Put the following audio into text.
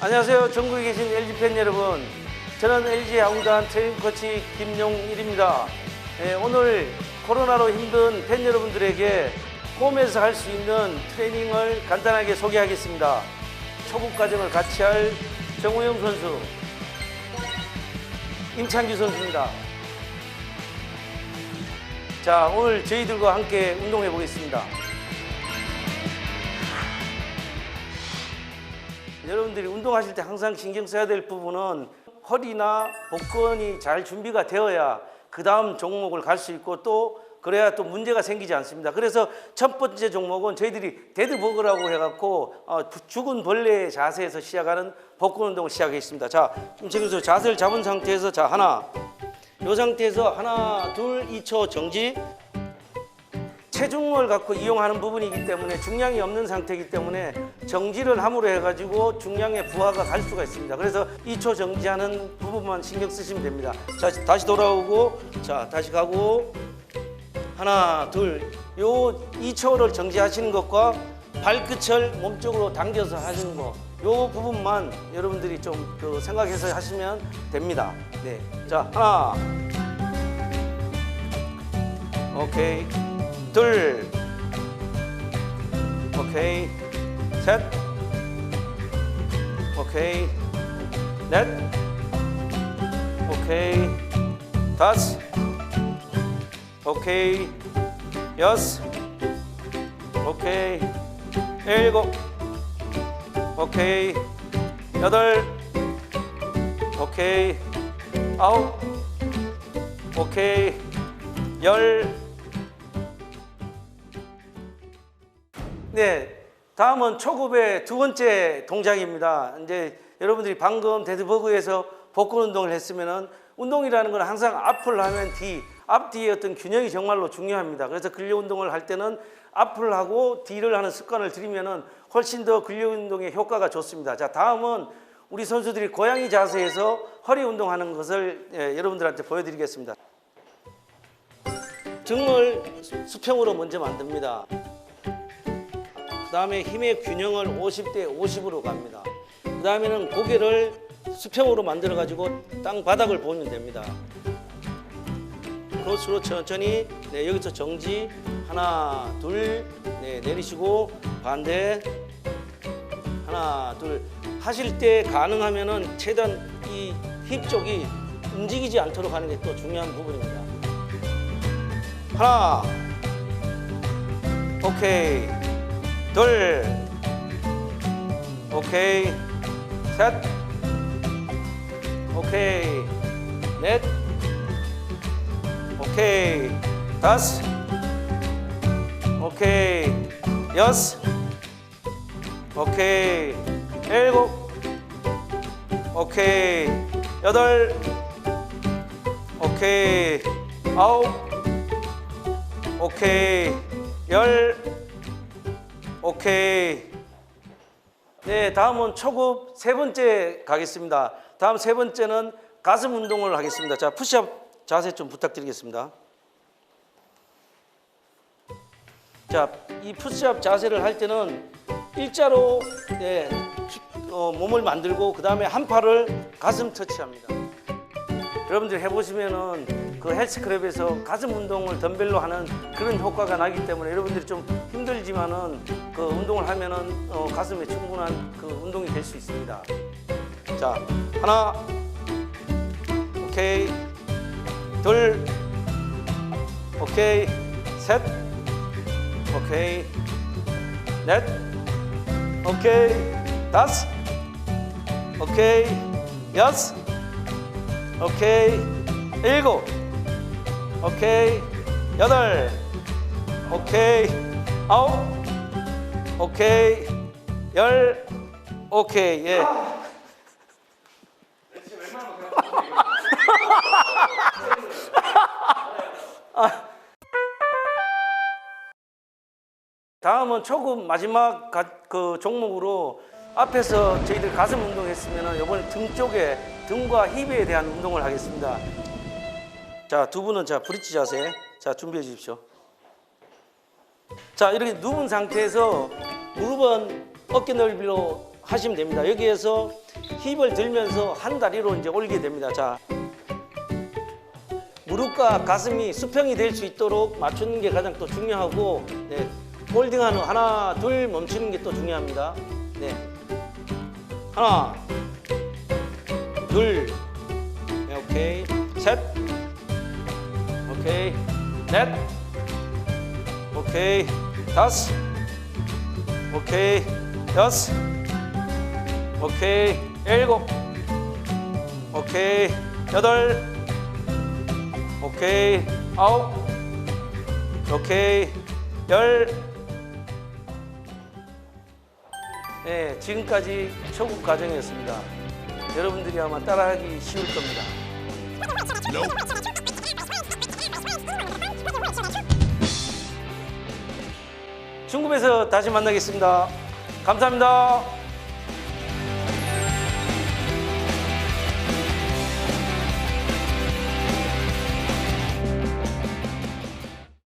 안녕하세요. 전국에 계신 LG 팬 여러분. 저는 LG 야구단 트레이닝 코치 김용일입니다. 예, 오늘 코로나로 힘든 팬 여러분들에게 홈에서 할 수 있는 트레이닝을 간단하게 소개하겠습니다. 초급 과정을 같이 할 정우영 선수, 임창규 선수입니다. 자, 오늘 저희들과 함께 운동해 보겠습니다. 여러분들이 운동하실 때 항상 신경 써야 될 부분은 허리나 복근이 잘 준비가 되어야 그 다음 종목을 갈 수 있고 또 그래야 또 문제가 생기지 않습니다. 그래서 첫 번째 종목은 저희들이 데드버그라고 해갖고 어, 죽은 벌레의 자세에서 시작하는 복근 운동을 시작했습니다. 자, 지금 자세를 잡은 상태에서 자 하나, 이 상태에서 하나, 둘, 2초 정지. 체중을 갖고 이용하는 부분이기 때문에 중량이 없는 상태이기 때문에 정지를 함으로 해가지고 중량의 부하가 갈 수가 있습니다. 그래서 2초 정지하는 부분만 신경 쓰시면 됩니다. 자, 다시 돌아오고, 자, 다시 가고, 하나, 둘, 요 2초를 정지하시는 것과 발끝을 몸쪽으로 당겨서 하시는 거, 요 부분만 여러분들이 좀 그 생각해서 하시면 됩니다. 네. 자, 하나, 오케이. 둘, 오케이, 셋, 오케이, 넷, 오케이, 다섯, 오케이, 여섯, 오케이, 일곱, 오케이, 여덟, 오케이, 아홉, 오케이, 열. 네, 다음은 초급의 두 번째 동작입니다. 이제 여러분들이 방금 데드버그에서 복근 운동을 했으면은 운동이라는 건 항상 앞을 하면 뒤, 앞 뒤의 어떤 균형이 정말로 중요합니다. 그래서 근력 운동을 할 때는 앞을 하고 뒤를 하는 습관을 들이면은 훨씬 더 근력 운동의 효과가 좋습니다. 자, 다음은 우리 선수들이 고양이 자세에서 허리 운동하는 것을 예, 여러분들한테 보여드리겠습니다. 등을 수평으로 먼저 만듭니다. 그 다음에 힘의 균형을 50대 50으로 갑니다. 그 다음에는 고개를 수평으로 만들어 가지고 땅 바닥을 보면 됩니다. 크로스로 천천히 네, 여기서 정지 하나 둘 네, 내리시고 반대 하나 둘 하실 때 가능하면은 최대한 이 힙 쪽이 움직이지 않도록 하는 게 또 중요한 부분입니다. 하나 오케이 둘, 오케이, 셋, 오케이, 넷, 오케이, 다섯, 오케이, 여섯, 오케이, 일곱, 오케이, 여덟, 오케이, 아홉, 오케이, 열. 오케이. 네, 다음은 초급 세 번째 가겠습니다. 다음 세 번째는 가슴 운동을 하겠습니다. 자, 푸시업 자세 좀 부탁드리겠습니다. 자, 이 푸시업 자세를 할 때는 일자로 네, 어, 몸을 만들고 그 다음에 한 팔을 가슴 터치합니다. 여러분들 해보시면은 그 헬스클럽에서 가슴 운동을 덤벨로 하는 그런 효과가 나기 때문에 여러분들이 좀 힘들지만은 그 운동을 하면은 어, 가슴에 충분한 그 운동이 될 수 있습니다. 자, 하나, 오케이, 둘, 오케이, 셋, 오케이, 넷, 오케이, 다섯, 오케이, 여섯. 오케이. 일곱 오케이. 여덟. 오케이. 아홉. 오케이. 열. 오케이. 예. 다음은 초급 마지막 가- 그 종목으로 앞에서 저희들 가슴 운동했으면 이번에 등 쪽에 등과 힙에 대한 운동을 하겠습니다. 자, 두 분은 자 브릿지 자세. 자, 준비해 주십시오. 자, 이렇게 누운 상태에서 무릎은 어깨 넓이로 하시면 됩니다. 여기에서 힙을 들면서 한 다리로 이제 올리게 됩니다. 자, 무릎과 가슴이 수평이 될 수 있도록 맞추는 게 가장 또 중요하고, 네, 홀딩하는 하나, 둘 멈추는 게 또 중요합니다. 네, 하나, 둘, 네, 오케이, 셋, 오케이, 넷, 오케이, 다섯, 오케이, 여섯, 오케이, 일곱, 오케이, 여덟, 오케이, 아홉, 오케이, 열. 네, 지금까지 초급 과정이었습니다. 여러분들이 아마 따라하기 쉬울 겁니다. 중급에서 다시 만나겠습니다. 감사합니다.